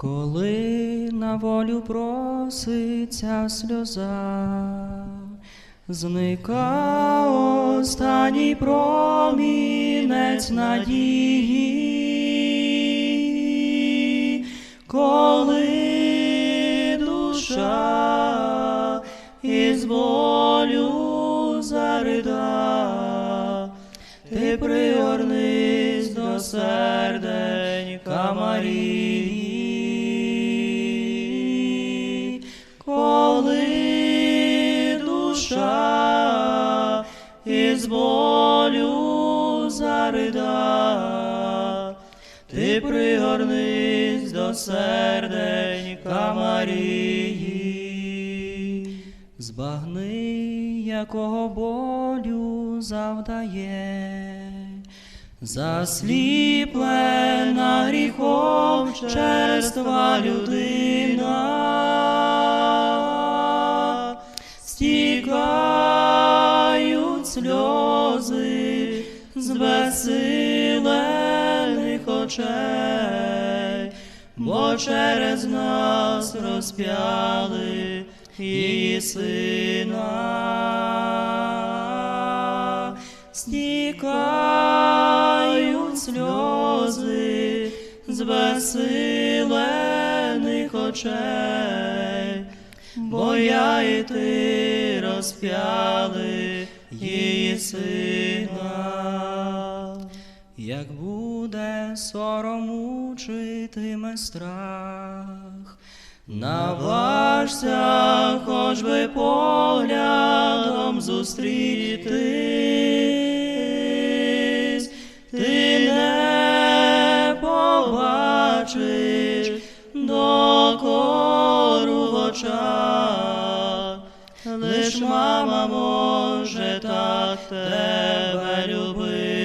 Коли на волю проситься сльоза, зника останній промінець надії, коли душа із болю зарида, ти пригорнись до серденька Марії, із болю зарида, ти пригорнись до серденька Марії, збагни, якого болю завдає. Засліплена гріхом черства людина, стікають сльози з безсилених очей, бо через нас розп'яли її сина. Стікають сльози з безсилених очей, бо я і ти розп'яли сина. Як буде сором мучитиме страх, наважся, хоч би поглядом зустрітись, ти не побачиш докору в лиш мама може так тебе любити.